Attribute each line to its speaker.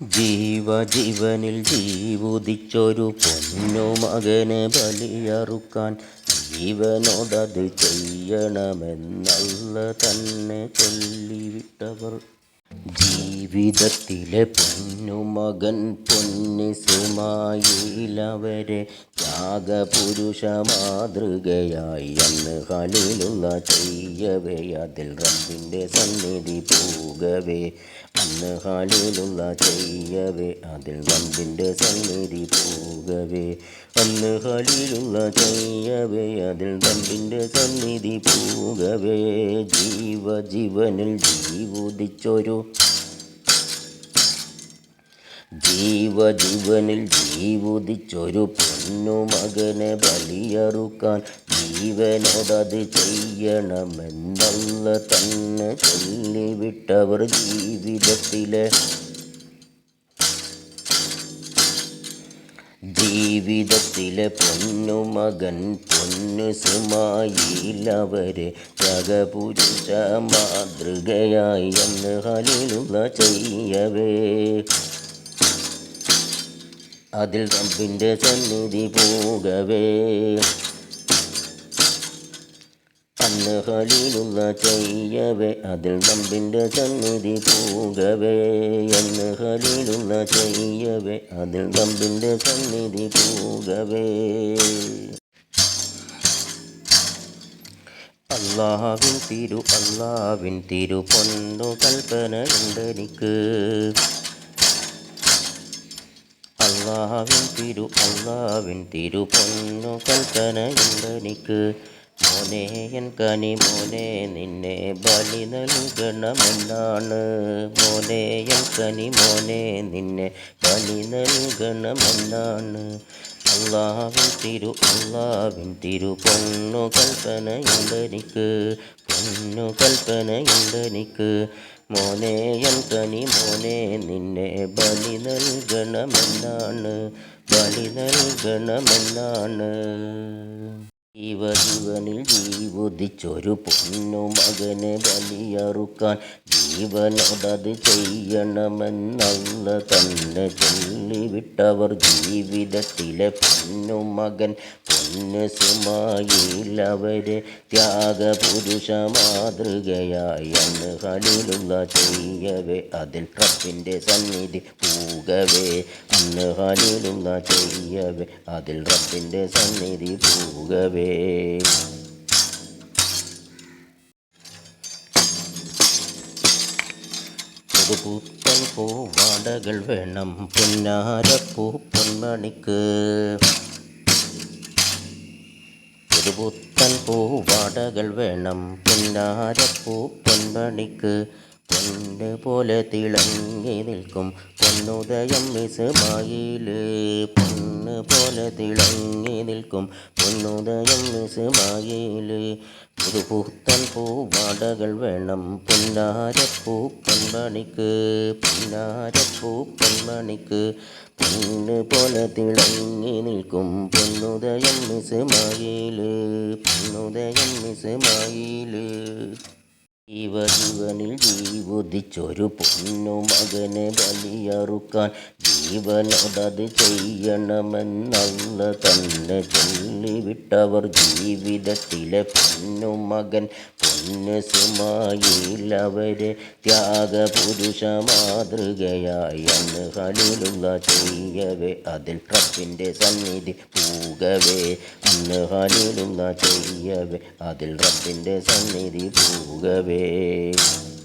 Speaker 1: ജീവജീവനിൽ ജീവുദിച്ചൊരു പൊന്നു മകനെ ബലിയറുക്കാൻ ജീവനോടത് ചെയ്യണമെന്നല്ല തന്നെ ചൊല്ലിവിട്ടവർ. ജീവിതത്തിലെ പൊന്നുമകൻ പൊന്നിസുമായിലവരെ ത്യാഗപുരുഷ മാതൃകയായി അന്ന് കളിലുള്ള ചെയ്യവേ അതിൽ റബ്ബിന്റെ സന്നിധി പോകവേ. അന്ന് കളിലുള്ള ചെയ്യവേ അതിൽ റബ്ബിന്റെ സന്നിധി പോകവേ. അന്ന് കളിലുള്ള ചെയ്യവേ അതിൽ റബ്ബിന്റെ സന്നിധി പോകവേ. ജീവ ജീവനിൽ ജീവുദിച്ചൊരു ജീവജീവനിൽ ജീവുദിച്ചൊരു പൊന്നു മകനെ ബലിയറുക്കാൻ ജീവനോടത് ചെയ്യണമെന്നല്ല തന്നെ ചൊല്ലിവിട്ടവർ ജീവിതത്തിലെ ജീവിതത്തിലെ പൊന്നു മകൻ പൊന്നു സുമായിലവരെ ജഗപുരുഷ മാതൃകയായി എന്ന് ഹലിലുള്ള ചെയ്യവേ. അതിൽ റബ്ബിന്റെ സന്നിധി പോകവേ. ഹലിലുള്ള ചെയ്യവേ അതിൽ നമ്പിന്റെ സന്നിധി പോകവേ. ഹലിലുള്ള ചെയ്യവേ അതിൽ നമ്പിന്റെ സന്നിധി പോകവേ. അള്ളാവിൻ തിരു അള്ളാവിൻ തിരു പൊന്നു കൽപ്പനയുണ്ടെനിക്ക് അള്ളാവിൻ തിരു അള്ളാവിൻ തിരു പൊന്നു കൽപ്പനയുണ്ടെനിക്ക് മോനെ എൻ കനി മോനെ നിന്നെ ബലി നൽകണമെന്നാണ്. മോനെ എൻ കനി മോനെ നിന്നെ ബലി നൽകണമെന്നാണ്. അള്ളാവിൻ തിരു അള്ളാവിൻ തിരു പൊന്നു കൽപ്പനയുണ്ടെനിക്ക് പൊന്നു കൽപ്പനയുണ്ടെനിക്ക് മോനെ എൻ കനി മോനെ നിന്നെ ബലി നൽകണമെന്നാണ്. ബലി നൽകണമെന്നാണ്. ജീവജീവനിൽ ജീവുദിച്ചൊരു പൊന്നു മകനെ ബലിയറുക്കാൻ ജീവനോടത് ചെയ്യണമെന്നല്ല തന്നെ ചൊല്ലിവിട്ടവർ ജീവിതത്തിലെ പൊന്നു മകൻ. പൊന്നു ത്യാഗ ത്യാഗപുരുഷ മാതൃകയായി അന്ന് ഹലിലുള്ള ചെയ്യവേ. അതിൽ റബ്ബിന്റെ സന്നിധി പൂകവേ. അന്ന് ഹലിലുള്ള ചെയ്യവേ. അതിൽ റബ്ബിന്റെ സന്നിധി പൂകവേ. പുതുപുത്തൻ പൂവാടകൾ വേണം പൊന്നാരപ്പൂ പൊന്മണിക്ക്. പുതുപുത്തൻ പൂവാടകൾ വേണം പൊന്നാരപ്പൂ പൊന്മണിക്ക്. പൊന്ന് പോലെ തിളങ്ങി നിൽക്കും. പൊന്നുദയം മിസുമായിൽ പൊന്ന് പോലെ തിളങ്ങി നിൽക്കും. പൊന്നുദയം മിസുമായിൽ പുതുപുത്തൻ പൂവാടകൾ വേണം. പുന്നാരപ്പൂ പൊന്മണിക്ക് പുന്നാരപ്പൂ പൊന്മണിക്ക് പൊന്ന് പോലെ തിളങ്ങി നിൽക്കും. പൊന്നുദയം മിസുമായിൽ പൊന്നുദയം മിസുമായിൽ ജീവജീവനിൽ ജീവുദിച്ചൊരു പൊന്നു മകനെ ബലിയറുക്കാൻ ജീവനോടത് ചെയ്യണമെന്നല്ല തന്നെ ചൊല്ലിവിട്ടവർ ജീവിതത്തിലെ പൊന്നു മകൻ. പൊന്നു സുമായിലവരെ ത്യാഗപുരുഷ മാതൃകയായി ഹലിലുള്ള ചെയ്യവേ. അതിൽ റബ്ബിന്റെ സന്നിധി പൂകവേ. അന്ന് ഹലിലുള്ള ചെയ്യവേ. അതിൽ റബ്ബിന്റെ സന്നിധി പൂകവേ. Bye.